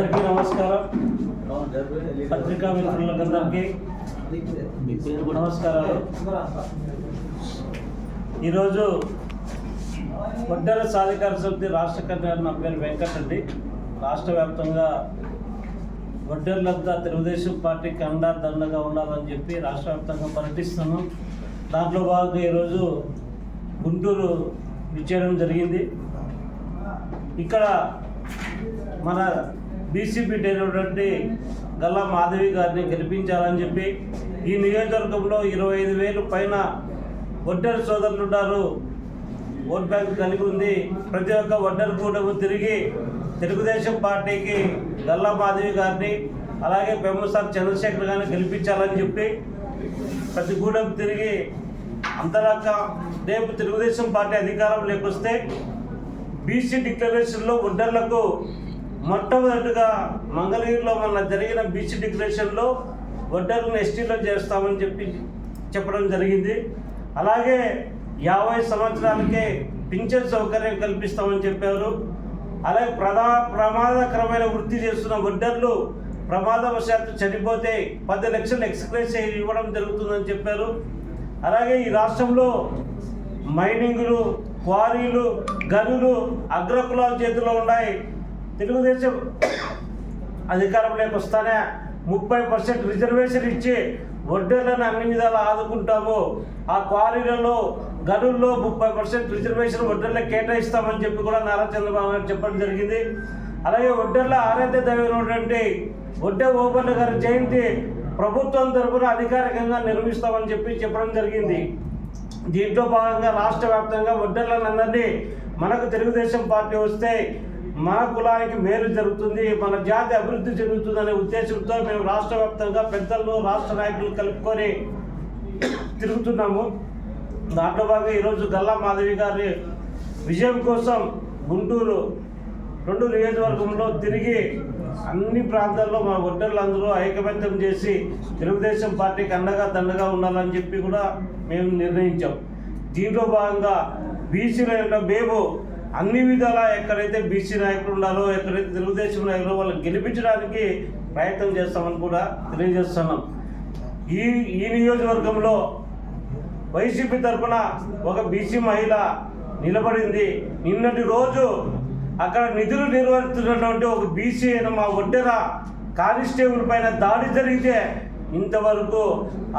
అందరికీ నమస్కారం. పత్రికా మిత్రులందరికీ నమస్కారాలు. ఈరోజు ఒడ్డెర సాధికార సమితి రాష్ట్ర కన్వీనర్ నా పేరు వెంకట్ అండి. రాష్ట్ర వ్యాప్తంగా ఒడ్డెర్లంతా తెలుగుదేశం పార్టీకి అండా దండగా ఉండాలని చెప్పి రాష్ట్ర వ్యాప్తంగా పర్యటిస్తున్నాం దాంట్లో భాగంగా ఈరోజు గుంటూరు విచ్చేయడం జరిగింది. ఇక్కడ మన బీసీపీ అయినటువంటి గల్లా మాధవి గారిని గెలిపించాలని చెప్పి ఈ నియోజకవర్గంలో ఇరవై ఐదు వేలు పైన ఒడ్డర్ సోదరులు ఉన్నారు. ఓట్ బ్యాంక్ కలిగి ఉంది. ప్రతి ఒక్క ఒడ్డర్ కూడా తిరిగి తెలుగుదేశం పార్టీకి గల్లా మాధవి గారిని అలాగే పెమ్మసార్ చంద్రశేఖర్ గారిని గెలిపించాలని చెప్పి ప్రతి గూడెం తిరిగి అంతరాక రేపు తెలుగుదేశం పార్టీ అధికారం లేకొస్తే బీసీ డిక్లరేషన్లో ఒడ్డర్లకు మొట్టమొదటిగా మంగళగిరిలో మొన్న జరిగిన బీసీ డిక్లరేషన్లో ఒడ్డర్లను ఎస్టీలో చేస్తామని చెప్పి చెప్పడం జరిగింది. అలాగే యాభై సంవత్సరాలకే పింఛన్ సౌకర్యం కల్పిస్తామని చెప్పారు. అలాగే ప్రధా ప్రమాదకరమైన వృత్తి చేస్తున్న ఒడ్డర్లు ప్రమాదవశాత్తు చనిపోతే పది లక్షలు ఎక్స్ప్రెస్ ఇవ్వడం జరుగుతుందని చెప్పారు. అలాగే ఈ రాష్ట్రంలో మైనింగులు క్వారీలు గనులు అగ్రకులాల చేతిలో ఉన్నాయి. తెలుగుదేశం అధికారంలోకి వస్తానే ముప్పై పర్సెంట్ రిజర్వేషన్ ఇచ్చి వడ్డీలను అన్ని విధాలు ఆదుకుంటాము. ఆ క్వారీలలో గనుల్లో ముప్పై పర్సెంట్ రిజర్వేషన్ వడ్డీలకు కేటాయిస్తామని చెప్పి కూడా నారా చంద్రబాబు గారు చెప్పడం జరిగింది. అలాగే వడ్డెర్ల ఆరాధ్య దైవమైనటువంటి వడ్డే ఓపెన్ గారి జయంతి ప్రభుత్వం తరపున అధికారికంగా నిర్వహిస్తామని చెప్పి చెప్పడం జరిగింది. దీంట్లో భాగంగా రాష్ట్ర వ్యాప్తంగా వడ్డర్లందరినీ మనకు తెలుగుదేశం పార్టీ వస్తే మన కులానికి మేలు జరుగుతుంది మన జాతి అభివృద్ధి చెందుతుందనే ఉద్దేశంతో మేము రాష్ట్ర వ్యాప్తంగా పెద్దలు రాష్ట్ర నాయకులు కలుపుకొని తిరుగుతున్నాము. దాంట్లో భాగంగా ఈరోజు గల్లా మాధవి గారి విజయం కోసం గుంటూరు రెండు నియోజకవర్గంలో తిరిగి అన్ని ప్రాంతాల్లో మా ఒడ్డర్లందరూ ఐకమత్యం చేసి తెలుగుదేశం పార్టీకి అండగా దండగా ఉండాలని చెప్పి కూడా మేము నిర్ణయించాం. దీంట్లో భాగంగా బీసీలో మేము అన్ని విధాలా ఎక్కడైతే బీసీ నాయకులు ఉండాలో ఎక్కడైతే తెలుగుదేశం నాయకులు వాళ్ళని గెలిపించడానికి ప్రయత్నం చేస్తామని కూడా తెలియజేస్తున్నాం. ఈ ఈ నియోజకవర్గంలో వైసీపీ తరఫున ఒక బీసీ మహిళ నిలబడింది. నిన్నటి రోజు అక్కడ నిధులు నిర్వహిస్తున్నటువంటి ఒక బీసీ అయిన మా ఒడ్డెర కానిస్టేబుల్ పైన దాడి జరిగితే ఇంతవరకు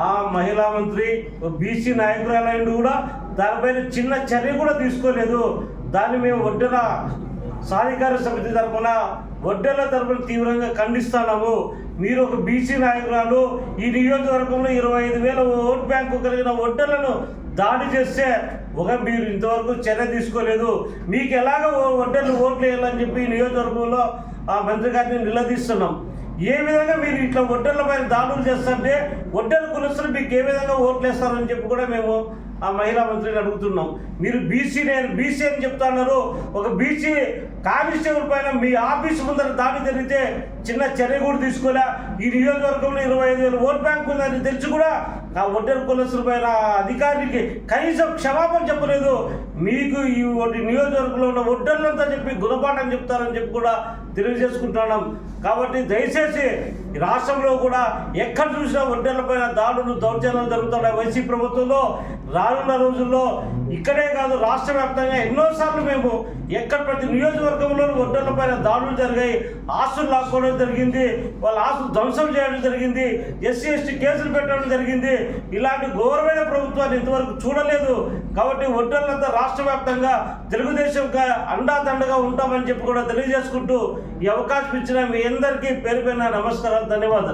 ఆ మహిళా మంత్రి బీసీ నాయకురాలైన కూడా దానిపైన చిన్న చర్య కూడా తీసుకోలేదు. దాన్ని మేము ఒడ్డెర సాధికార సమితి తరఫున ఒడ్డెల తరఫున తీవ్రంగా ఖండిస్తున్నాము. మీరు ఒక బీసీ నాయకురాలు ఈ నియోజకవర్గంలో ఇరవై ఐదు వేల ఓట్ బ్యాంకు కలిగిన ఒడ్డెలను దాడి చేస్తే ఒక మీరు ఇంతవరకు చర్య తీసుకోలేదు. మీకు ఎలాగ ఒడ్డెలు ఓట్లు వేయాలని చెప్పి ఈ నియోజకవర్గంలో ఆ మంత్రి గారిని నిలదీస్తున్నాం. ఏ విధంగా మీరు ఇట్లా ఒడ్డెల పైన దాడులు చేస్తుంటే ఒడ్డెల కులస్తులు మీకు ఏ విధంగా ఓట్లు వేస్తారని చెప్పి కూడా మేము ఆ మహిళా మంత్రిని అడుగుతున్నాం. మీరు బీసీ నేను బీసీ అని చెప్తున్నారు ఒక బీసీ కానిస్టేబుల్ పైన మీ ఆఫీస్ ముందర దాడి జరిగితే చిన్న చర్య కూడా తీసుకోలే. ఈ నియోజకవర్గంలో ఇరవై ఐదు వేల ఓట్ బ్యాంక్ ఉందని తెలిసి కూడా ఆ ఒడ్డెర కులస్తుల పైన అధికారికి కనీసం క్షమాపణ చెప్పలేదు. మీకు ఈ నియోజకవర్గంలో ఉన్న ఒడ్డర్లంతా చెప్పి గుణపాఠం చెప్తారని చెప్పి కూడా తెలియజేసుకుంటున్నాం. కాబట్టి దయచేసి రాష్ట్రంలో కూడా ఎక్కడ చూసినా ఒంటెలపైన దాడులు దౌర్జన్యాలు జరుగుతున్నాయి. వైసీపీ ప్రభుత్వంలో రానున్న రోజుల్లో ఇక్కడే కాదు రాష్ట్ర వ్యాప్తంగా ఎన్నోసార్లు మేము ఎక్కడ ప్రతి నియోజకవర్గంలో ఒడ్డర్లపైన దాడులు జరిగాయి ఆస్తులు లాక్కోవడం జరిగింది వాళ్ళ ఆస్తులు ధ్వంసం చేయడం జరిగింది ఎస్సీ ఎస్టీ కేసులు పెట్టడం జరిగింది. ఇలాంటి ఘోరమైన ప్రభుత్వాన్ని ఇంతవరకు చూడలేదు. కాబట్టి ఒడ్డర్లంతా రాష్ట్ర వ్యాప్తంగా తెలుగుదేశం అండాతండగా ఉంటామని చెప్పి కూడా తెలియజేసుకుంటూ ఈ అవకాశం ఇచ్చిన మీ అందరికీ పేరు పైన నమస్కారాలు ధన్యవాదాలు.